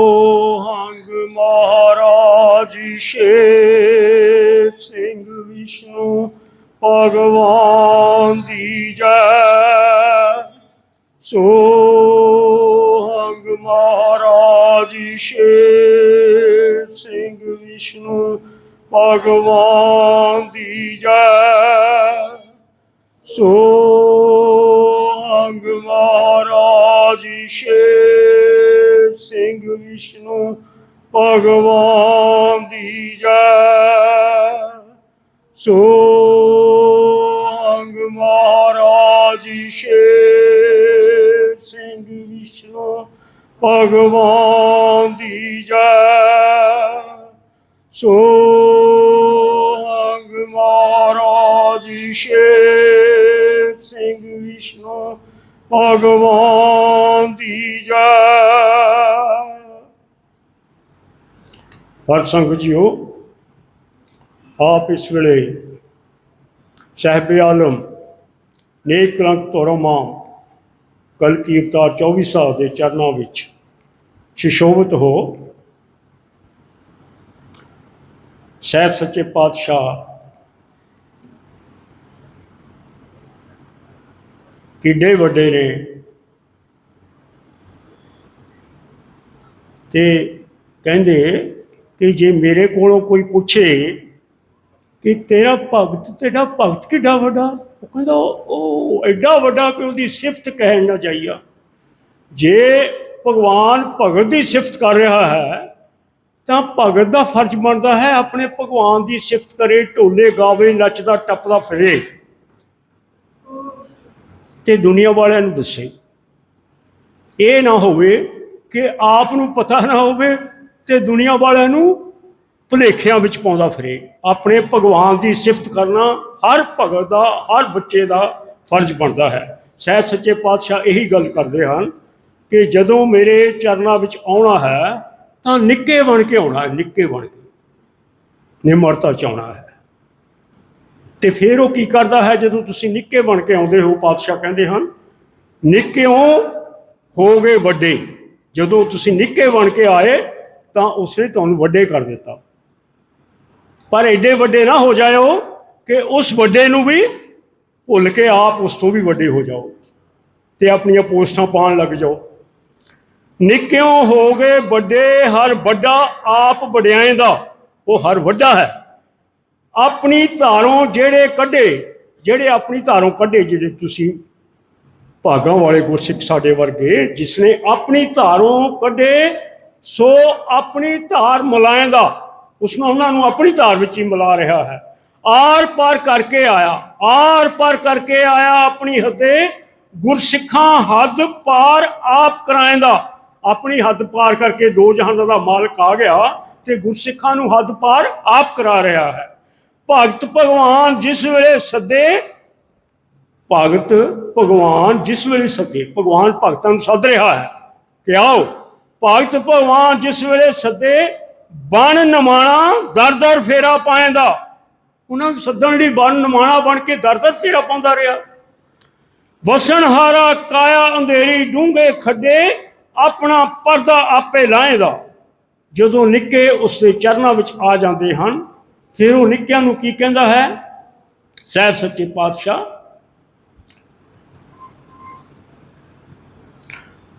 ਹੰਗ ਮਹਾਰਾਜ ਸ਼ੇਰ ਸਿੰਘ ਵਿਸ਼ਨੂੰ ਭਗਵਾਨ ਦੀ ਜੈ। ਸੋ ਹੰਗ ਮਹਾਰਾਜ ਸ਼ੇਰ ਸਿੰਘ ਵਿਸ਼ਨੂੰ ਭਗਵਾਨ ਦੀ ਜੈ। ਸੋ ਅੰਗ ਮਹਾਰਾਜ ਸ਼ੇਰ ਸਿੰਘ ਵਿਸ਼ਨੂੰ ਭਗਵਾਨ ਦੀ ਜੈ ਸੋ ਅੰਗ ਮਹਾਰਾਜ ਸ਼ੇਰ ਸਿੰਘ ਵਿਸ਼ਨੂੰ ਭਗਵਾਨ ਦੀ ਜੈ ਸੋ ਅੰਗ ਮਹਾਰਾਜ ਸ਼ੇਰ ਸਿੰਘ ਵਿਸ਼ਨੂੰ ਭਗਵਾਨ ਦੀ ਜੈ ਹਰ ਸੰਗਤ ਜੀਓ, ਆਪ ਇਸ ਵੇਲੇ ਸਾਹਿਬ ਆਲਮ, ਨੇਕ ਕਲੰਕ ਤੋਰਮਾ ਕਲ ਕੀ ਅਵਤਾਰ 24 ਸਾਲ ਦੇ ਚਰਨਾਂ ਵਿੱਚ ਸ਼ਿਸ਼ੋਭਤ ਹੋ। ਸਹਿਬ ਸੱਚੇ ਪਾਤਸ਼ਾਹ ਕਿੱਡੇ ਵੱਡੇ ਨੇ ਤੇ ਕਹਿੰਦੇ ਕਿ ਜੇ ਮੇਰੇ ਕੋਲੋਂ ਕੋਈ ਪੁੱਛੇ ਕਿ ਤੇਰਾ ਭਗਤ ਤੇਰਾ ਭਗਤ ਕਿੱਡਾ ਵੱਡਾ? ਉਹ ਕਹਿੰਦਾ, ਉਹ ਐਡਾ ਵੱਡਾ ਕਿ ਉਹਦੀ ਸਿਫਤ ਕਹਿਣ ਨਾ ਜਾਈਆ। ਜੇ ਭਗਵਾਨ ਭਗਤ ਦੀ ਸਿਫਤ ਕਰ ਰਿਹਾ ਹੈ, ਤਾਂ ਭਗਤ ਦਾ ਫਰਜ਼ ਬਣਦਾ ਹੈ ਆਪਣੇ ਭਗਵਾਨ ਦੀ ਸਿਫਤ ਕਰੇ, ਢੋਲੇ ਗਾਵੇ, ਨੱਚਦਾ, ਟੱਪਦਾ ਫਿਰੇ। ਤੇ ਦੁਨੀਆ ਵਾਲਿਆਂ ਨੂੰ ਦੱਸੇ। ਇਹ ਨਾ ਹੋਵੇ ਕਿ ਆਪ ਨੂੰ ਪਤਾ ਨਾ ਹੋਵੇ ਤੇ ਦੁਨੀਆ ਵਾਲਿਆਂ ਨੂੰ ਭੁਲੇਖਿਆਂ ਵਿੱਚ ਪਾਉਂਦਾ ਫਿਰੇ। ਆਪਣੇ ਭਗਵਾਨ ਦੀ ਸਿਫਤ ਕਰਨਾ ਹਰ ਭਗਤ ਦਾ, ਹਰ ਬੱਚੇ ਦਾ ਫਰਜ਼ ਬਣਦਾ ਹੈ। ਸਹਿਬ ਸੱਚੇ ਪਾਤਸ਼ਾਹ ਇਹੀ ਗੱਲ ਕਰਦੇ ਹਨ ਕਿ ਜਦੋਂ ਮੇਰੇ ਚਰਨਾਂ ਵਿੱਚ ਆਉਣਾ ਹੈ, ਤਾਂ ਨਿੱਕੇ ਬਣ ਕੇ ਆਉਣਾ ਹੈ, ਨਿੱਕੇ ਬਣ ਕੇ। ਨਿਮਰਤਾ ਚ ਆਉਣਾ ਹੈ। ਤੇ ਫਿਰ ਉਹ ਕੀ ਕਰਦਾ ਹੈ, ਜਦੋਂ ਤੁਸੀਂ ਨਿੱਕੇ ਬਣ ਕੇ ਆਉਂਦੇ ਹੋ, ਪਾਤਸ਼ਾਹ ਕਹਿੰਦੇ ਹਨ, ਨਿੱਕਿਓਂ ਹੋ ਗਏ ਵੱਡੇ। ਜਦੋਂ ਤੁਸੀਂ ਨਿੱਕੇ ਬਣ ਕੇ ਆਏ ਤਾਂ ਉਸਨੇ ਤੁਹਾਨੂੰ ਵੱਡੇ ਕਰ ਦਿੱਤਾ। ਪਰ ਐਡੇ ਵੱਡੇ ਨਾ ਹੋ ਜਾਇਓ ਕਿ ਉਸ ਵੱਡੇ ਨੂੰ ਵੀ ਭੁੱਲ ਕੇ ਆਪ ਉਸ ਤੋਂ ਵੀ ਵੱਡੇ ਹੋ ਜਾਓ ਤੇ ਆਪਣੀਆਂ ਪੋਸਟਾਂ ਪਾਉਣ ਲੱਗ ਜਾਓ। ਨਿੱਕਿਓ ਹੋ ਗਏ ਵੱਡੇ, ਹਰ ਵੱਡਾ ਆਪ ਵਡਿਆਏ ਦਾ, ਉਹ ਹਰ ਵੱਡਾ ਹੈ। ਆਪਣੀ ਧਾਰੋਂ ਜਿਹੜੇ ਕੱਢੇ, ਜਿਹੜੇ ਆਪਣੀ ਧਾਰੋਂ ਕੱਢੇ, ਜਿਹੜੇ ਤੁਸੀਂ ਭਾਗਾਂ ਵਾਲੇ ਗੁਰਸਿੱਖ ਸਾਡੇ ਵਰਗੇ, ਜਿਸਨੇ ਆਪਣੀ ਧਾਰੋਂ ਕੱਢੇ ਸੋ ਆਪਣੀ ਧਾਰ ਮਲਾਏਂਦਾ ਉਸ ਨੂੰ ਉਹਨਾਂ ਨੂੰ ਆਪਣੀ ਧਾਰ ਵਿੱਚ ਹੀ ਮਿਲਾ ਰਿਹਾ ਹੈ। ਆਰ ਪਾਰ ਕਰਕੇ ਆਇਆ, ਆਰ ਪਾਰ ਕਰਕੇ ਆਇਆ ਆਪਣੀ ਹੱਦੇ ਗੁਰਸਿੱਖਾਂ ਹੱਦ ਪਾਰ ਆਪ ਕਰਾਏਂਦਾ ਆਪਣੀ ਹੱਦ ਪਾਰ ਕਰਕੇ ਦੋ ਜਹਾਨਾਂ ਦਾ ਮਾਲਕ ਆ ਗਿਆ ਤੇ ਗੁਰਸਿੱਖਾਂ ਨੂੰ ਹੱਦ ਪਾਰ ਆਪ ਕਰਾ ਰਿਹਾ ਹੈ। ਭਗਤ ਭਗਵਾਨ ਜਿਸ ਵੇਲੇ ਸੱਦੇ, ਭਗਤ ਭਗਵਾਨ ਜਿਸ ਵੇਲੇ ਸੱਦੇ, ਭਗਵਾਨ ਭਗਤਾਂ ਨੂੰ ਸੱਦ ਰਿਹਾ ਹੈ। ਕਿ ਆਓ ਭਗਤ ਭਗਵਾਨ ਜਿਸ ਵੇਲੇ ਸੱਦੇ ਬਣ ਨਮਾਣਾ ਦਰ ਦਰ ਫੇਰਾ ਪਾਏਂਦਾ ਉਹਨਾਂ ਨੂੰ ਸੱਦਣ ਲਈ ਬਣ ਨਮਾਣਾ ਬਣ ਕੇ ਦਰ ਦਰ ਫੇਰਾ ਪਾਉਂਦਾ ਰਿਹਾ। ਵਸਣ ਹਾਰਾ ਕਾਇਆ ਅੰਧੇਰੀ ਡੂੰਘੇ ਖੱਡੇ, ਆਪਣਾ ਪਰਦਾ ਆਪੇ ਲਾਏਦਾ। ਜਦੋਂ ਨਿੱਕੇ ਉਸ ਦੇ ਚਰਨਾਂ ਵਿੱਚ ਆ ਜਾਂਦੇ ਹਨ, ਫਿਰ ਉਹ ਨਿੱਕਿਆਂ ਨੂੰ ਕੀ ਕਹਿੰਦਾ ਹੈ? ਸਹਿਬ ਸੱਚੇ ਪਾਤਸ਼ਾਹ,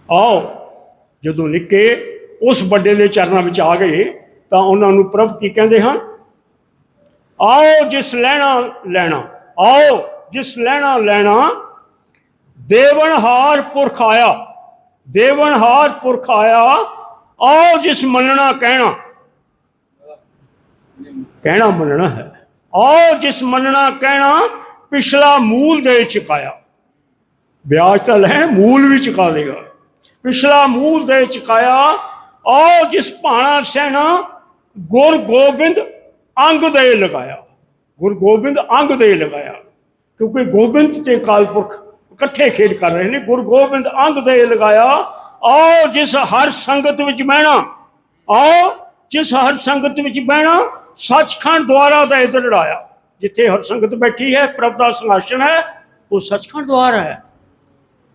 ਆਓ ਜਦੋਂ ਨਿੱਕੇ ਉਸ ਵੱਡੇ ਦੇ ਚਰਨਾਂ ਵਿੱਚ ਆ ਗਏ ਤਾਂ ਉਹਨਾਂ ਨੂੰ ਪ੍ਰਭ ਕੀ ਕਹਿੰਦੇ ਹਨ? ਆਓ ਜਿਸ ਲੈਣਾ ਲੈਣਾ, ਆਓ ਜਿਸ ਲੈਣਾ ਲੈਣਾ ਦੇਵਨਹਾਰ ਪੁਰਖ ਆਇਆ ਦੇਵਨਹਾਰ ਪੁਰਖ ਆਇਆ, ਆਓ ਜਿਸ ਮੰਨਣਾ ਕਹਿਣਾ। ਕਹਿਣਾ ਮੰਨਣਾ ਹੈ। ਆਓ ਜਿਸ ਮੰਨਣਾ ਕਹਿਣਾ, ਪਿਛਲਾ ਮੂਲ ਦੇ ਚੁਕਾਇਆ। ਵਿਆਜ ਤਾਂ ਲੈਣ, ਮੂਲ ਵੀ ਚੁਕਾ ਦੇਗਾ ਪਿਛਲਾ ਮੂਲ ਦੇ ਚਕਾਇਆ, ਆਓ ਜਿਸ ਭਾਣਾ ਸਹਿਣਾ ਗੁਰ ਗੋਬਿੰਦ ਅੰਗ ਦੇ ਲਗਾਇਆ। ਗੁਰ ਗੋਬਿੰਦ ਅੰਗ ਦੇ ਲਗਾਇਆ। ਕਿਉਂਕਿ ਗੋਬਿੰਦ ਤੇ ਕਾਲਪੁਰਖ ਇਕੱਠੇ ਖੇਡ ਕਰ ਰਹੇ ਨੇ। ਗੁਰ ਗੋਬਿੰਦ ਅੰਗ ਦੇ ਲਗਾਇਆ, ਆਓ ਜਿਸ ਹਰ ਸੰਗਤ ਵਿੱਚ ਬਹਿਣਾ, ਆਓ ਜਿਸ ਹਰ ਸੰਗਤ ਵਿੱਚ ਬਹਿਣਾ, ਸੱਚਖੰਡ ਦੁਆਰਾ ਦਾ ਇਧਰ ਲੜਾਇਆ ਜਿੱਥੇ ਹਰ ਸੰਗਤ ਬੈਠੀ ਹੈ, ਪ੍ਰਭ ਦਾ ਸਿੰਘਾਸਣ ਹੈ, ਉਹ ਸੱਚਖੰਡ ਦੁਆਰਾ ਹੈ।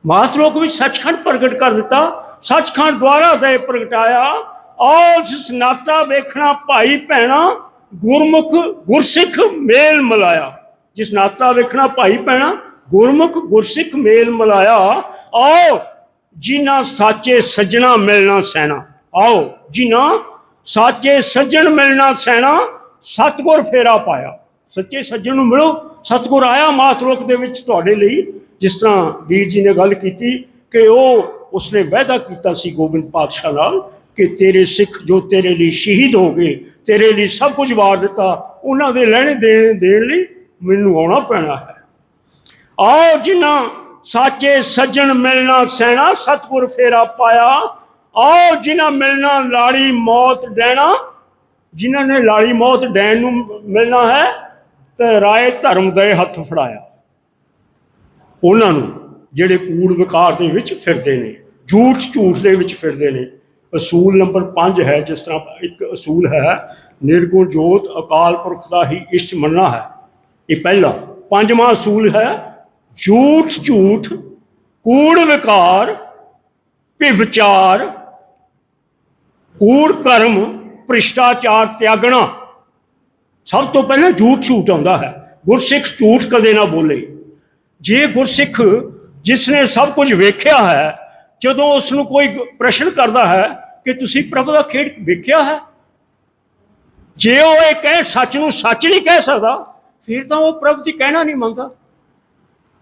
ਮਾਤ ਲੋਕ ਵਿੱਚ ਸੱਚਖੰਡ ਪ੍ਰਗਟ ਕਰ ਦਿੱਤਾ। ਸੱਚਖੰਡ ਦੁਆਰਾ ਦੇ ਪ੍ਰਗਟਾਇਆ। ਆਓ ਜਿਸ ਵੇਖਣਾ, ਭਾਈ ਭੈਣਾ, ਗੁਰਮੁਖ, ਗੁਰਸਿੱਖ ਮੇਲ ਮਲਾਇਆ। ਜਿਸ ਨਾਤਾ ਵੇਖਣਾ, ਭਾਈ ਭੈਣਾ, ਗੁਰਮੁਖ, ਗੁਰਸਿੱਖ ਮੇਲ ਮਲਾਇਆ। ਆਓ ਜਿਨ੍ਹਾਂ ਸਾਚੇ ਸੱਜਣਾ ਮਿਲਣਾ ਸੈਣਾ ਆਓ ਜਿਨ੍ਹਾਂ ਸਾਚੇ ਸੱਜਣ ਮਿਲਣਾ ਸੈਣਾ ਸਤਗੁਰ ਫੇਰਾ ਪਾਇਆ। ਸੱਚੇ ਸੱਜਣ ਨੂੰ ਮਿਲੋ। ਸਤਗੁਰ ਆਇਆ ਮਾਸਲੋਕ ਦੇ ਵਿੱਚ ਤੁਹਾਡੇ ਲਈ। ਜਿਸ ਤਰ੍ਹਾਂ ਵੀਰ ਜੀ ਨੇ ਗੱਲ ਕੀਤੀ ਕਿ ਉਹ ਉਸਨੇ ਵਾਅਦਾ ਕੀਤਾ ਸੀ ਗੋਬਿੰਦ ਪਾਤਸ਼ਾਹ ਨਾਲ ਕਿ ਤੇਰੇ ਸਿੱਖ ਜੋ ਤੇਰੇ ਲਈ ਸ਼ਹੀਦ ਹੋ ਗਏ, ਤੇਰੇ ਲਈ ਸਭ ਕੁਝ ਵਾਰ ਦਿੱਤਾ, ਉਹਨਾਂ ਦੇ ਲੈਣੇ ਦੇਣ ਦੇਣ ਲਈ ਮੈਨੂੰ ਆਉਣਾ ਪੈਣਾ ਹੈ। ਆਓ ਜਿਨ੍ਹਾਂ ਸਾਚੇ ਸੱਜਣ ਮਿਲਣਾ ਸੈਣਾ ਸਤਗੁਰ ਫੇਰਾ ਪਾਇਆ, ਆਓ ਜਿਨ੍ਹਾਂ ਮਿਲਣਾ ਲਾੜੀ ਮੌਤ ਡੈਣਾ, ਜਿਨ੍ਹਾਂ ਨੇ ਲਾੜੀ ਮੌਤ ਡੈਣ ਨੂੰ ਮਿਲਣਾ ਹੈ, ਤੇ ਰਾਏ ਧਰਮ ਦੇ ਹੱਥ ਫੜਾਇਆ। ਉਹਨਾਂ ਨੂੰ ਜਿਹੜੇ ਕੂੜ ਵਿਕਾਰ ਦੇ ਵਿੱਚ ਫਿਰਦੇ ਨੇ, ਝੂਠ ਝੂਠ ਦੇ ਵਿੱਚ ਫਿਰਦੇ ਨੇ। ਅਸੂਲ ਨੰਬਰ 5 ਹੈ, ਜਿਸ ਤਰ੍ਹਾਂ ਇੱਕ ਅਸੂਲ ਹੈ, ਨਿਰਗੁਣ ਜੋਤ ਅਕਾਲ ਪੁਰਖ ਦਾ ਹੀ ਇਸ਼ਟ ਮੰਨਣਾ ਹੈ। ਇਹ ਪਹਿਲਾ, ਪੰਜਵਾਂ ਅਸੂਲ ਹੈ, ਝੂਠ ਝੂਠ, ਕੂੜ ਵਿਕਾਰ ਵਿਵਚਾਰ ਕੂੜ ਕਰਮ, ਭ੍ਰਿਸ਼ਟਾਚਾਰ ਤਿਆਗਣਾ। ਸਭ ਤੋਂ ਪਹਿਲਾਂ ਝੂਠ ਝੂਠ ਆਉਂਦਾ ਹੈ। ਗੁਰਸਿੱਖ ਝੂਠ ਕਦੇ ਨਾ ਬੋਲੇ। ਜੇ ਗੁਰਸਿੱਖ ਜਿਸ ਨੇ ਸਭ ਕੁਝ ਵੇਖਿਆ ਹੈ, ਜਦੋਂ ਉਸ ਨੂੰ ਕੋਈ ਪ੍ਰਸ਼ਨ ਕਰਦਾ ਹੈ ਕਿ ਤੁਸੀਂ ਪ੍ਰਭੂ ਦਾ ਖੇਡ ਵੇਖਿਆ ਹੈ? ਜੇ ਉਹ ਇਹ ਕਹੇ, ਸੱਚ ਨੂੰ ਸੱਚ ਨਹੀਂ ਕਹਿ ਸਕਦਾ, ਫਿਰ ਤਾਂ ਉਹ ਪ੍ਰਭ ਦੀ ਕਹਿਣਾ ਨਹੀਂ ਮੰਨਦਾ।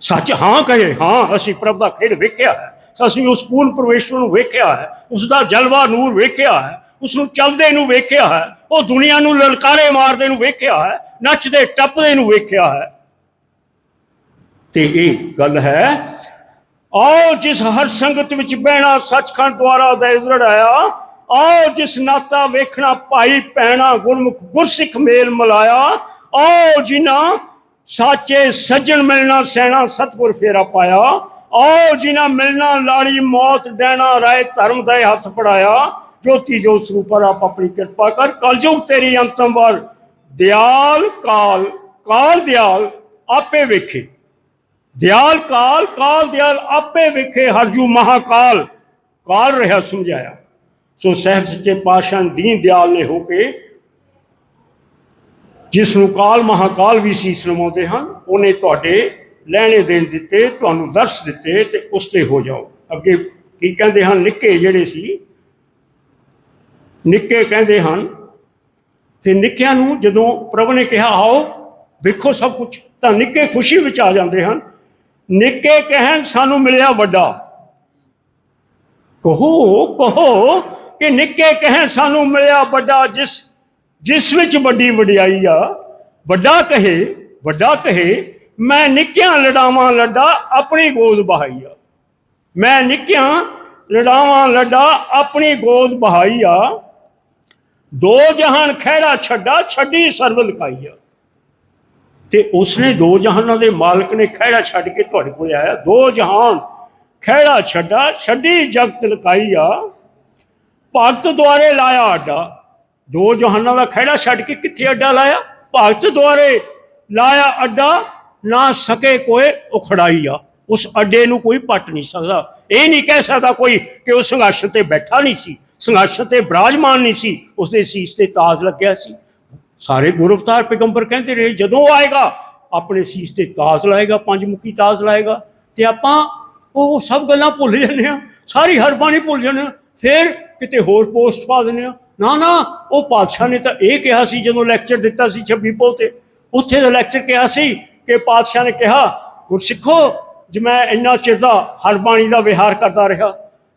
ਸੱਚ ਹਾਂ ਕਹੇ, ਹਾਂ, ਅਸੀਂ ਪ੍ਰਭ ਦਾ ਖੇਡ ਵੇਖਿਆ ਹੈ। ਅਸੀਂ ਉਸ ਪੂਰਨ ਪਰਮੇਸ਼ਵਰ ਨੂੰ ਵੇਖਿਆ ਹੈ, ਉਸ ਦਾ ਜਲਵਾ ਨੂਰ ਵੇਖਿਆ ਹੈ, ਉਸ ਨੂੰ ਚਲਦੇ ਨੂੰ ਵੇਖਿਆ ਹੈ, ਉਹ ਦੁਨੀਆ ਨੂੰ ਲਲਕਾਰੇ ਮਾਰਦੇ ਨੂੰ ਵੇਖਿਆ ਹੈ, ਨੱਚਦੇ, ਟੱਪਦੇ ਨੂੰ ਵੇਖਿਆ ਹੈ। ਤੇ ਇਹ ਗੱਲ ਹੈ, ਆਓ ਜਿਸ ਹਰ ਸੰਗਤ ਵਿੱਚ ਬਹਿਣਾ ਸੱਚਖੰਡ ਦੁਆਰਾ ਦੇ ਉਜੜਾਇਆ ਆਓ ਜਿਸ ਨਾਤਾ ਵੇਖਣਾ ਭਾਈ ਪੈਣਾ ਗੁਰਮੁਖ ਗੁਰਸਿੱਖ ਮੇਲ ਮਲਾਇਆ, ਆਓ ਜਿਨ੍ਹਾਂ ਸਾਚੇ ਸੱਜਣ ਮਿਲਣਾ ਸੈਣਾ ਸਤਗੁਰ ਫੇਰਾ ਪਾਇਆ, ਆਓ ਜਿਨ੍ਹਾਂ ਮਿਲਣਾ ਲਾੜੀ ਮੌਤ ਡੈਣਾ ਰਾਏ ਧਰਮ ਦਾ ਹੱਥ ਪੜਾਇਆ ਜੋਤੀ ਜੋ ਸਰੂਪਰ ਆਪ ਆਪਣੀ ਕਿਰਪਾ ਕਰ, ਕਲਯੁਗ ਤੇਰੀ ਅੰਤਮ ਵਾਰ, ਦਿਆਲ ਕਾਲ ਕਾਲ ਦਿਆਲ, ਆਪੇ ਵੇਖੇ। ਦਿਆਲ ਕਾਲ ਕਾਲ ਦਿਆਲ ਆਪੇ ਵੇਖੇ ਹਰਜੂ ਮਹਾਕਾਲ। ਕਾਲ ਰਿਹਾ ਸਮਝਾਇਆ। ਸੋ ਸਹਿਬ ਸੱਚੇ ਪਾਤਸ਼ਾਹ ਦੀਨ ਦਿਆਲ ਨੇ ਹੋ ਕੇ ਜਿਸ ਨੂੰ ਕਾਲ ਮਹਾਕਾਲ ਵੀ ਸੀਸ ਨਮਾਉਂਦੇ ਹਨ, ਉਹਨੇ ਤੁਹਾਡੇ ਲੈਣੇ ਦੇਣ ਦਿੱਤੇ, ਤੁਹਾਨੂੰ ਦਰਸ ਦਿੱਤੇ ਤੇ ਉਸ ਤੇ ਹੋ ਜਾਓ। ਅੱਗੇ ਕੀ ਕਹਿੰਦੇ ਹਨ? ਨਿੱਕੇ ਜਿਹੜੇ ਸੀ, ਨਿੱਕੇ ਕਹਿੰਦੇ ਹਨ, ਤੇ ਨਿੱਕਿਆਂ ਨੂੰ ਜਦੋਂ ਪ੍ਰਭ ਨੇ ਕਿਹਾ, ਆਓ, ਵੇਖੋ ਸਭ ਕੁਝ ਤਾਂ ਨਿੱਕੇ ਖੁਸ਼ੀ ਵਿੱਚ ਆ ਜਾਂਦੇ ਹਨ। ਨਿੱਕੇ ਕਹਿਣ ਸਾਨੂੰ ਮਿਲਿਆ ਵੱਡਾ। ਕਹੋ ਕਹੋ ਕਿ ਨਿੱਕੇ ਕਹਿਣ ਸਾਨੂੰ ਮਿਲਿਆ ਵੱਡਾ, ਜਿਸ ਜਿਸ ਵਿੱਚ ਵੱਡੀ ਵਡਿਆਈ ਆ। ਵੱਡਾ ਕਹੇ ਵੱਡਾ ਕਹੇ, ਮੈਂ ਨਿੱਕਿਆਂ ਲੜਾਵਾਂ ਲੱਡਾ ਆਪਣੀ ਗੋਦ ਬਹਾਈ ਆ। ਮੈਂ ਨਿੱਕਿਆਂ ਲੜਾਵਾਂ ਲੱਡਾ ਆਪਣੀ ਗੋਦ ਬਹਾਈ ਆ। ਦੋ ਜਹਾਨ ਖਹਿੜਾ ਛੱਡਾ, ਛੱਡੀ ਸਰਵ ਲਕਾਈ ਆ। ਤੇ ਉਸਨੇ ਦੋ ਜਹਾਨਾਂ ਦੇ ਮਾਲਕ ਨੇ ਖਹਿੜਾ ਛੱਡ ਕੇ ਤੁਹਾਡੇ ਕੋਲ ਆਇਆ। ਦੋ ਜਹਾਨ ਖਹਿੜਾ ਛੱਡਾ, ਛੱਡੀ ਜਗਤ ਲਕਾਈ ਆ। ਭਗਤ ਦੁਆਰੇ ਲਾਇਆ ਅੱਡਾ। ਦੋ ਜਹਾਨਾਂ ਦਾ ਖਹਿੜਾ ਛੱਡ ਕੇ ਕਿੱਥੇ ਅੱਡਾ ਲਾਇਆ? ਭਗਤ ਦੁਆਰੇ ਲਾਇਆ ਅੱਡਾ, ਨਾ ਸਕੇ ਕੋਈ ਉਖੜਾਈ ਆ। ਉਸ ਅੱਡੇ ਨੂੰ ਕੋਈ ਪੱਟ ਨਹੀਂ ਸਕਦਾ। ਇਹ ਨਹੀਂ ਕਹਿ ਸਕਦਾ ਕੋਈ ਕਿ ਉਹ ਸੰਘਰਸ਼ ਤੇ ਬੈਠਾ ਨਹੀਂ ਸੀ, ਸੰਘਰਸ਼ ਤੇ ਬਰਾਜਮਾਨ ਨਹੀਂ ਸੀ। ਉਸਦੇ ਸੀਸ ਤੇ ਤਾਜ ਲੱਗਿਆ ਸੀ। ਸਾਰੇ ਗੁਰੂ ਅਵਤਾਰ ਪੈਗੰਬਰ ਕਹਿੰਦੇ ਰਹੇ, ਜਦੋਂ ਆਏਗਾ, ਆਪਣੇ ਸੀਸ ਤੇ ਤਾਜ ਲਾਏਗਾ ਪੰਜ ਮੁਖੀ ਤਾਜ ਲਾਏਗਾ, ਤੇ ਆਪਾਂ ਉਹ ਸਭ ਗੱਲਾਂ ਭੁੱਲ ਜਾਂਦੇ ਆ ਸਾਰੀ ਹਰਬਾਣੀ ਭੁੱਲ ਜਾਂਦੇ ਆ ਫਿਰ ਕਿਤੇ ਹੋਰ ਪੋਸਟ ਪਾ ਦਿੰਦੇ ਆ ਨਾ ਨਾ, ਉਹ ਪਾਤਸ਼ਾਹ ਨੇ ਤਾਂ ਇਹ ਕਿਹਾ ਸੀ, ਜਦੋਂ ਲੈਕਚਰ ਦਿੱਤਾ ਸੀ 26 ਪੋਲ ਤੇ, ਉੱਥੇ ਦਾ ਲੈਕਚਰ ਕਿਹਾ ਸੀ ਕਿ ਪਾਤਸ਼ਾਹ ਨੇ ਕਿਹਾ, ਗੁਰਸਿੱਖੋ, ਜੇ ਮੈਂ ਇੰਨਾ ਚਿਰ ਦਾ ਹਰਬਾਣੀ ਦਾ ਵਿਹਾਰ ਕਰਦਾ ਰਿਹਾ,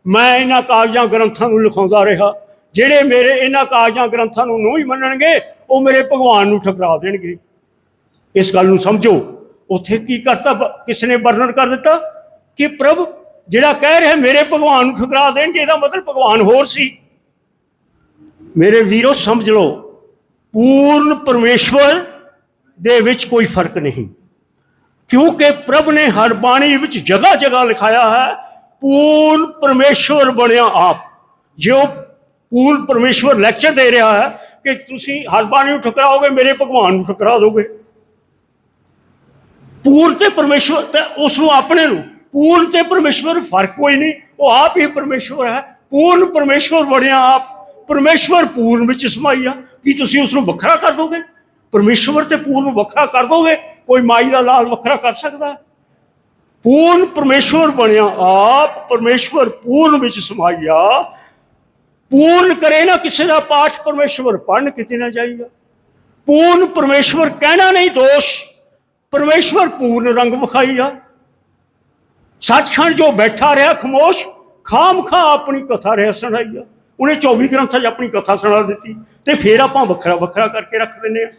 ਮੈਂ ਇਹਨਾਂ ਕਾਗਜ਼ਾਂ ਗ੍ਰੰਥਾਂ ਨੂੰ ਲਿਖਾਉਂਦਾ ਰਿਹਾ ਜਿਹੜੇ ਮੇਰੇ ਇਹਨਾਂ ਕਾਜਾਂ ਗ੍ਰੰਥਾਂ ਨੂੰ ਨਹੀਂ ਮੰਨਣਗੇ, ਉਹ ਮੇਰੇ ਭਗਵਾਨ ਨੂੰ ਠਕਰਾ ਦੇਣਗੇ। ਇਸ ਗੱਲ ਨੂੰ ਸਮਝੋ। ਉੱਥੇ ਕੀ ਕਰਤਾ ਬ- ਕਿਸ ਨੇ ਵਰਣਨ ਕਰ ਦਿੱਤਾ? ਕਿ ਪ੍ਰਭ ਜਿਹੜਾ ਕਹਿ ਰਿਹਾ ਮੇਰੇ ਭਗਵਾਨ ਨੂੰ ਠੁਕਰਾ ਦੇਣਗੇ, ਇਹਦਾ ਮਤਲਬ ਭਗਵਾਨ ਹੋਰ ਸੀ। ਮੇਰੇ ਵੀਰੋ, ਸਮਝ ਲਓ, ਪੂਰਨ ਪਰਮੇਸ਼ਵਰ ਦੇ ਵਿੱਚ ਕੋਈ ਫ਼ਰਕ ਨਹੀਂ। ਕਿਉਂਕਿ ਪ੍ਰਭ ਨੇ ਹਰ ਬਾਣੀ ਵਿੱਚ ਜਗ੍ਹਾ ਜਗ੍ਹਾ ਲਿਖਾਇਆ ਹੈ, ਪੂਰਨ ਪਰਮੇਸ਼ਵਰ ਬਣਿਆ ਆਪ। ਜੋ ਪੂਰਨ ਪਰਮੇਸ਼ਵਰ ਲੈਕਚਰ ਦੇ ਰਿਹਾ ਹੈ ਕਿ ਤੁਸੀਂ ਹਰ ਬਾਣੀ ਨੂੰ ਠੁਕਰਾਓਗੇ, ਮੇਰੇ ਭਗਵਾਨ ਨੂੰ ਠੁਕਰਾ ਦੋਗੇ। ਪੂਰਨ ਤੇ ਪਰਮੇਸ਼ਵਰ ਤੇ ਉਸ ਨੂੰ ਆਪਣੇ ਨੂੰ। ਪੂਰਨ ਤੇ ਪਰਮੇਸ਼ਵਰ ਫ਼ਰਕ ਕੋਈ ਨਹੀਂ, ਉਹ ਆਪ ਹੀ ਪਰਮੇਸ਼ਵਰ ਹੈ। ਪੂਰਨ ਪਰਮੇਸ਼ਵਰ ਬਣਿਆ ਆਪ। ਪਰਮੇਸ਼ਵਰ ਪੂਰਨ ਵਿੱਚ ਸਮਾਈਆ ਆ। ਕੀ ਤੁਸੀਂ ਉਸ ਨੂੰ ਵੱਖਰਾ ਕਰ ਦੋਗੇ? ਪਰਮੇਸ਼ਵਰ ਤੇ ਪੂਰਨ ਨੂੰ ਵੱਖਰਾ ਕਰ ਦੋਗੇ? ਕੋਈ ਮਾਈ ਦਾ ਲਾਲ ਵੱਖਰਾ ਕਰ ਸਕਦਾ ਹੈ? ਪੂਰਨ ਪਰਮੇਸ਼ਵਰ ਬਣਿਆ ਆਪ। ਪਰਮੇਸ਼ਵਰ ਪੂਰਨ ਵਿੱਚ ਸਮਾਈਆ ਪੂਰਨ ਕਰੇ ਨਾ ਕਿਸੇ ਦਾ ਪਾਠ ਪਰਮੇਸ਼ਵਰ ਪੜਨ ਕਿਤੇ ਨਾ ਜਾਈਗਾ ਪੂਰਨ ਪਰਮੇਸ਼ਵਰ ਕਹਿਣਾ ਨਹੀਂ ਦੋਸ਼ ਪਰਮੇਸ਼ਵਰ ਪੂਰਨ ਰੰਗ ਵਿਖਾਈਆ ਸੱਚਖੰਡ ਜੋ ਬੈਠਾ ਰਿਹਾ ਖਮੋਸ਼ ਖਾਮ ਖਾ ਆਪਣੀ ਕਥਾ ਰਿਹਾ ਸੁਣਾਈਆ ਉਹਨੇ 24 ਗ੍ਰੰਥਾਂ 'ਚ ਆਪਣੀ ਕਥਾ ਸੁਣਾ ਦਿੱਤੀ ਤੇ ਫਿਰ ਆਪਾਂ ਵੱਖਰਾ ਵੱਖਰਾ ਕਰਕੇ ਰੱਖ ਦਿੰਨੇ ਆ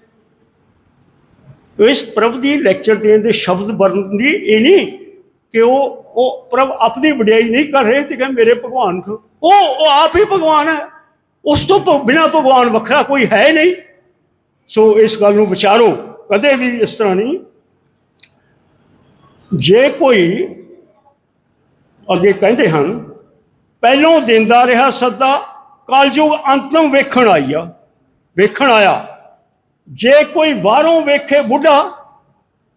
ਇਸ ਪ੍ਰਭ ਦੀ ਲੈਕਚਰ ਦੇਣ ਦੇ ਸ਼ਬਦ ਵਰਤਨ ਦੀ ਇਹ ਨਹੀਂ ਕਿ ਉਹ ਉਹ ਪ੍ਰਭ ਆਪਣੀ ਵਡਿਆਈ ਨਹੀਂ ਕਰ ਰਹੇ ਤੇ ਕਹਿੰਦੇ ਮੇਰੇ ਭਗਵਾਨ ਤੋਂ ਉਹ ਉਹ ਆਪ ਹੀ ਭਗਵਾਨ ਹੈ। ਉਸ ਤੋਂ ਭ- ਬਿਨਾਂ ਭਗਵਾਨ ਵੱਖਰਾ ਕੋਈ ਹੈ ਨਹੀਂ। ਸੋ ਇਸ ਗੱਲ ਨੂੰ ਵਿਚਾਰੋ। ਕਦੇ ਵੀ ਇਸ ਤਰ੍ਹਾਂ ਨਹੀਂ। ਜੇ ਕੋਈ ਅੱਗੇ ਕਹਿੰਦੇ ਹਨ, ਪਹਿਲੋਂ ਦਿੰਦਾ ਰਿਹਾ ਸੱਦਾ, ਕਲਯੁਗ ਅੰਤ ਨੂੰ ਵੇਖਣ ਆਈ ਆ ਵੇਖਣ ਆਇਆ। ਜੇ ਕੋਈ ਬਾਹਰੋਂ ਵੇਖੇ ਬੁੱਢਾ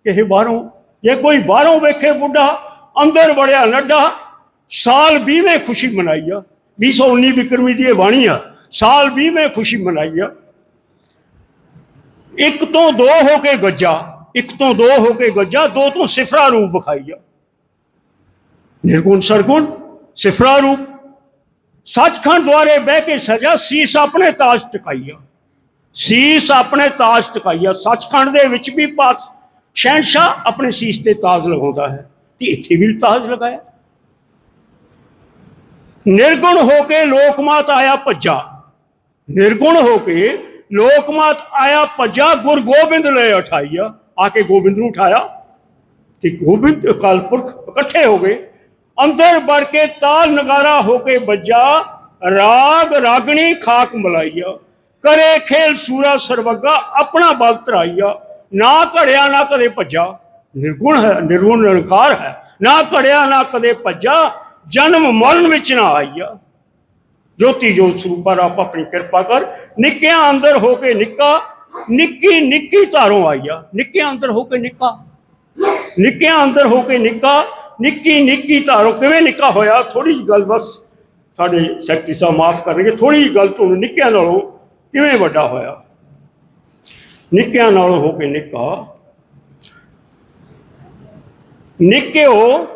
ਕਿਸੇ ਬਾਹਰੋਂ, ਜੇ ਕੋਈ ਬਾਹਰੋਂ ਵੇਖੇ ਬੁੱਢਾ ਅੰਦਰ ਵੜਿਆ ਨੱਡਾ ਸਾਲ 20ਵੇਂ ਖੁਸ਼ੀ ਮਨਾਈ ਆ। 219 ਵਿਕਰਮੀ ਦੀ ਇਹ ਬਾਣੀ ਆ, ਸਾਲ 20ਵੇਂ ਖੁਸ਼ੀ ਮਨਾਈ ਆ। ਇੱਕ ਤੋਂ ਦੋ ਹੋ ਕੇ ਗੱਜਾ, ਇੱਕ ਤੋਂ ਦੋ ਹੋ ਕੇ ਗੱਜਾ, ਦੋ ਤੋਂ ਸਿਫਰਾ ਰੂਪ ਵਿਖਾਈ ਆ। ਨਿਰਗੁਣ ਸਰਗੁਣ, ਸਿਫਰਾ ਰੂਪ। ਸੱਚਖੰਡ ਦੁਆਰੇ ਬਹਿ ਕੇ ਸਜਾ, ਸੀਸ ਆਪਣੇ ਤਾਜ ਟਿਕਾਈ ਸੀਸ ਆਪਣੇ ਤਾਜ ਟਿਕਾਈਆ ਸੱਚਖੰਡ ਦੇ ਵਿੱਚ ਵੀ ਪਾਸ ਸ਼ਹਿਨशाह ਆਪਣੇ ਸੀਸ ਤੇ ਤਾਜ ਲਗਾਉਂਦਾ ਹੈ। ਤੇ ਇੱਥੇ ਵੀ ਤਾਜ ਲਗਾਇਆ। ਨਿਰਗੁਣ ਹੋ ਕੇ ਲੋਕਮਾਤ ਆਇਆ ਭੱਜਾ। ਨਿਰਗੁਣ ਹੋ ਕੇ ਲੋਕਮਾਤ ਆਇਆ ਭੱਜਾ, ਗੁਰ ਗੋਬਿੰਦ ਲੈ ਉਠਾਈਆ ਆ ਕੇ ਗੋਬਿੰਦ ਨੂੰ ਉਠਾਇਆ ਤੇ ਗੋਬਿੰਦ ਅਕਾਲ ਪੁਰਖ ਇਕੱਠੇ ਹੋ ਗਏ। ਅੰਦਰ ਵੜ ਕੇ ਤਾਲ ਨਗਾਰਾ ਹੋ ਕੇ ਵੱਜਾ। ਰਾਗ ਰਾਗਣੀ ਖਾਕ ਮਲਾਈਆ ਕਰੇ ਖੇਲ ਸੂਰਾ ਸਰਵੱਗਾ, ਆਪਣਾ ਬਲ ਧਰਾਈਆ ਨਾ ਘੜਿਆ, ਨਾ ਕਦੇ ਭੱਜਾ। ਨਿਰਗੁਣ ਹੈ ਨਿਰਗੁਣ ਨਿਰੰਕਾਰ ਹੈ ਨਾ ਘੜਿਆ ਨਾ ਕਦੇ ਭੱਜਾ ਜਨਮ ਮਰਨ ਵਿੱਚ ਨਾ ਆਈਆ ਜੋਤੀ ਜੋਤ ਸਰੂਪਾ ਰੱਬ ਆਪਣੀ ਕਿਰਪਾ ਕਰ ਨਿੱਕਿਆਂ ਅੰਦਰ ਹੋ ਕੇ ਨਿੱਕਾ ਨਿੱਕੀ ਨਿੱਕੀ ਧਾਰੋਂ ਆਈਆ ਨਿੱਕਿਆਂ ਅੰਦਰ ਹੋ ਕੇ ਨਿੱਕਾ ਨਿੱਕਿਆਂ ਅੰਦਰ ਹੋ ਕੇ ਨਿੱਕਾ ਨਿੱਕੀ ਨਿੱਕੀ ਧਾਰੋਂ ਕਿਵੇਂ ਨਿੱਕਾ ਹੋਇਆ ਥੋੜੀ ਜਿਹੀ ਗੱਲ ਬਸ ਸਾਡੇ ਸੈਕਟਰੀ ਸਾਹਿਬ ਮਾਫ ਕਰਨਗੇ ਥੋੜੀ ਜਿਹੀ ਗੱਲ ਤੁਹਾਨੂੰ ਨਿੱਕਿਆਂ ਨਾਲੋਂ ਕਿਵੇਂ ਵੱਡਾ ਹੋਇਆ ਨਿੱਕਿਆਂ ਨਾਲੋਂ ਹੋ ਕੇ ਨਿੱਕਾ ਨਿੱਕਿਓ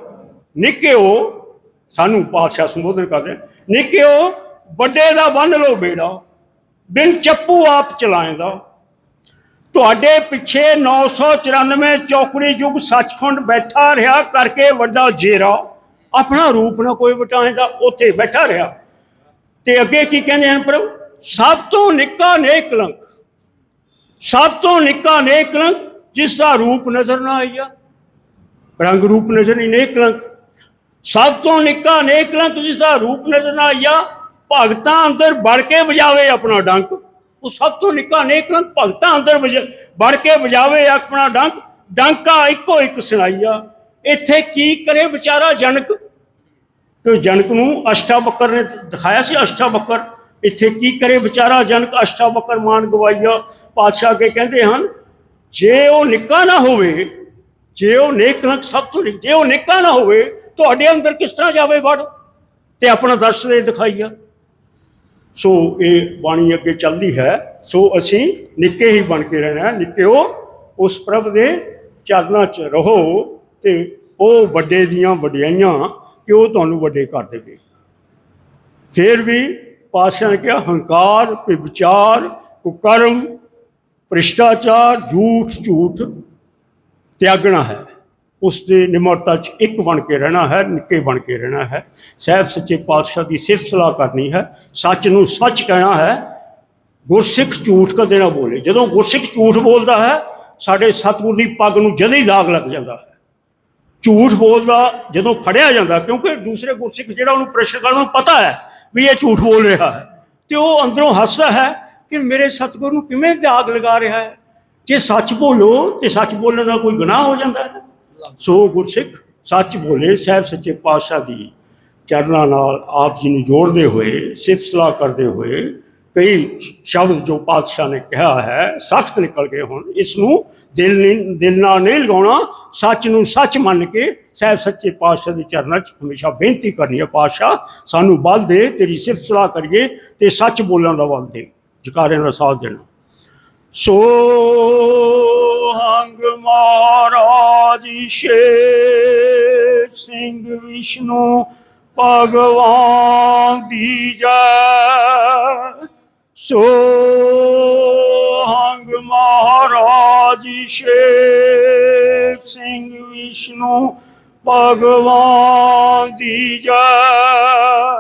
ਨਿੱਕਿਓ, ਸਾਨੂੰ ਪਾਤਸ਼ਾਹ ਸੰਬੋਧਨ ਕਰਦੇ ਨਿੱਕਿਓ, ਵੱਡੇ ਦਾ ਬੰਨ ਲੋ ਬੇੜਾ, ਬਿਨ ਚੱਪੂ ਆਪ ਚਲਾਏਂਦਾ ਤੁਹਾਡੇ ਪਿੱਛੇ 994 ਚੌਕੜੀ ਯੁੱਗ ਸੱਚਖੰਡ ਬੈਠਾ ਰਿਹਾ ਕਰਕੇ ਵੱਡਾ ਜੇਰਾ। ਆਪਣਾ ਰੂਪ ਨਾ ਕੋਈ ਵਟਾਏਂਦਾ ਉੱਥੇ ਬੈਠਾ ਰਿਹਾ। ਤੇ ਅੱਗੇ ਕੀ ਕਹਿੰਦੇ ਹਨ ਪ੍ਰਭੂ? ਸਭ ਤੋਂ ਨਿੱਕਾ ਨੇਕ ਕਲੰਕ। ਸਭ ਤੋਂ ਨਿੱਕਾ ਨੇਕ ਕਲੰਕ ਜਿਸ ਦਾ ਰੂਪ ਨਜ਼ਰ ਨਾ ਆਇਆ ਰੰਗ ਰੂਪ ਨਜ਼ਰ ਨਹੀਂ, ਨੇਕ ਕਲੰਕ ਸਭ ਤੋਂ ਨਿੱਕਾ, ਨੇਕ ਕਲੰਕ ਜਿਸ ਦਾ ਰੂਪ ਨਜ਼ਰ ਨਾ ਆਇਆ ਭਗਤਾਂ ਅੰਦਰ ਵੜ ਕੇ ਵਜਾਵੇ ਆਪਣਾ ਡੰਕ। ਉਹ ਸਭ ਤੋਂ ਨਿੱਕਾ, ਨੇਕ ਕਲੰਕ ਭਗਤਾਂ ਅੰਦਰ ਵੜ ਕੇ ਵਜਾਵੇ ਆਪਣਾ ਡੰਕ। ਡੰਕਾ ਇੱਕੋ ਇੱਕ ਸੁਣਾਈਆ। ਇੱਥੇ ਕੀ ਕਰੇ ਵਿਚਾਰਾ ਜਨਕ? ਕਿ ਜਨਕ ਨੂੰ ਅਸ਼ਟਾਵਕਰ ਨੇ ਦਿਖਾਇਆ ਸੀ, ਅਸ਼ਟਾਵਕਰ। ਇੱਥੇ ਕੀ ਕਰੇ ਵਿਚਾਰਾ ਜਨਕ? ਅਸ਼ਟਾਵਕਰ ਮਾਨ ਗਵਾਈਆ। ਪਾਤਸ਼ਾਹ ਕੇ ਕਹਿੰਦੇ ਹਨ, ਜੇ ਉਹ ਨਿੱਕਾ ਨਾ ਹੋਵੇ ਜੇ ਉਹ ਨੇਕ ਰੰਗ ਸਭ ਤੋਂ ਨਿੱਕ ਜੇ ਉਹ ਨਿੱਕਾ ਨਾ ਹੋਵੇ, ਤੁਹਾਡੇ ਅੰਦਰ ਕਿਸ ਤਰ੍ਹਾਂ ਜਾਵੇ ਵੜ? ਤੇ ਆਪਣਾ ਦਰਸ਼ ਦੇ ਦਿਖਾਈਆ। ਸੋ ਇਹ ਬਾਣੀ ਅੱਗੇ ਚੱਲਦੀ ਹੈ। ਸੋ ਅਸੀਂ ਨਿੱਕੇ ਹੀ ਬਣ ਕੇ ਰਹਿਣਾ ਹੈ। ਨਿੱਕਿਓ, ਉਸ ਪ੍ਰਭ ਦੇ ਚਰਨਾਂ 'ਚ ਰਹੋ ਤੇ ਉਹ ਵੱਡੇ ਦੀਆਂ ਵਡਿਆਈਆਂ ਕਿ ਉਹ ਤੁਹਾਨੂੰ ਵੱਡੇ ਕਰ ਦੇਵੇ। ਫਿਰ ਵੀ ਪਾਤਸ਼ਾਹ ਨੇ ਕਿਹਾ, ਹੰਕਾਰ ਵਿਚਾਰ ਕੁਕਰਮ, ਭ੍ਰਿਸ਼ਟਾਚਾਰ, ਝੂਠ ਝੂਠ ਤਿਆਗਣਾ ਹੈ। ਉਸ ਦੇ ਨਿਮਰਤਾ 'ਚ ਇੱਕ ਬਣ ਕੇ ਰਹਿਣਾ ਹੈ, ਨਿੱਕੇ ਬਣ ਕੇ ਰਹਿਣਾ ਹੈ। ਸਹਿਬ ਸੱਚੇ ਪਾਤਸ਼ਾਹ ਦੀ ਸਿਫਤ ਸਲਾਹ ਕਰਨੀ ਹੈ। ਸੱਚ ਨੂੰ ਸੱਚ ਕਹਿਣਾ ਹੈ। ਗੁਰਸਿੱਖ ਝੂਠ ਕਦੇ ਨਾ ਬੋਲੇ। ਜਦੋਂ ਗੁਰਸਿੱਖ ਝੂਠ ਬੋਲਦਾ ਹੈ, ਸਾਡੇ ਸਤਿਗੁਰ ਦੀ ਪੱਗ ਨੂੰ ਜਦੇ ਹੀ ਦਾਗ ਲੱਗ ਜਾਂਦਾ ਹੈ। ਝੂਠ ਬੋਲਦਾ ਜਦੋਂ ਫੜਿਆ ਜਾਂਦਾ, ਕਿਉਂਕਿ ਦੂਸਰੇ ਗੁਰਸਿੱਖ ਜਿਹੜਾ ਉਹਨੂੰ ਪ੍ਰੈਸ਼ਰ ਕਰਨ ਨੂੰ ਪਤਾ ਹੈ ਵੀ ਇਹ ਝੂਠ ਬੋਲ ਰਿਹਾ ਹੈ। ਤੇ ਉਹ ਅੰਦਰੋਂ ਹੱਸਦਾ ਹੈ ਕਿ ਮੇਰੇ ਸਤਿਗੁਰ ਨੂੰ ਕਿਵੇਂ ਦਾਗ ਲਗਾ ਰਿਹਾ ਹੈ। ਜੇ ਸੱਚ ਬੋਲੋ ਤੇ ਸੱਚ ਬੋਲਣ ਨਾਲ ਕੋਈ ਗੁਨਾਹ ਹੋ ਜਾਂਦਾ ਹੈ? ਸੋ ਗੁਰਸਿੱਖ, ਸੱਚ ਬੋਲੇ ਸਹਿਬ ਸੱਚੇ ਪਾਤਸ਼ਾਹ ਦੀ ਚਰਨਾਂ ਨਾਲ ਆਪ ਜੀ ਨੂੰ ਜੋੜਦੇ ਹੋਏ, ਸਿਫਤ ਸਲਾਹ ਕਰਦੇ ਹੋਏ, ਕਈ ਸ਼ਬਦ ਜੋ ਪਾਤਸ਼ਾਹ ਨੇ ਕਿਹਾ ਹੈ, ਸਖਤ ਨਿਕਲ ਗਏ ਹੁਣ। ਇਸ ਨੂੰ ਦਿਲ ਨਹੀਂ ਦਿਲ ਨਾਲ ਨਹੀਂ ਲਗਾਉਣਾ, ਸੱਚ ਨੂੰ ਸੱਚ ਮੰਨ ਕੇ ਸਹਿਬ ਸੱਚੇ ਪਾਤਸ਼ਾਹ ਦੇ ਚਰਨਾਂ 'ਚ ਹਮੇਸ਼ਾ ਬੇਨਤੀ ਕਰਨੀ ਹੈ ਪਾਤਸ਼ਾਹ, ਸਾਨੂੰ ਬਲ ਦੇ, ਤੇਰੀ ਸਿਫਤ ਸਲਾਹ ਕਰੀਏ ਤੇ ਸੱਚ ਬੋਲਣ ਦਾ ਬਲ ਦੇ। ਜਕਾਰਿਆਂ ਦਾ ਸਾਥ ਦੇਣਾ। ਸੋ ਹੰਗ ਮਹਾਰਾਜ ਸ਼ੇਰ ਸਿੰਘ ਵਿਸ਼ਨੂੰ ਭਗਵਾਨ ਦੀ ਜੈ। ਸੋ ਹੰਗ ਮਹਾਰਾਜ ਸ਼ੇਰ ਸਿੰਘ ਵਿਸ਼ਨੂੰ ਭਗਵਾਨ ਦੀ ਜੈ।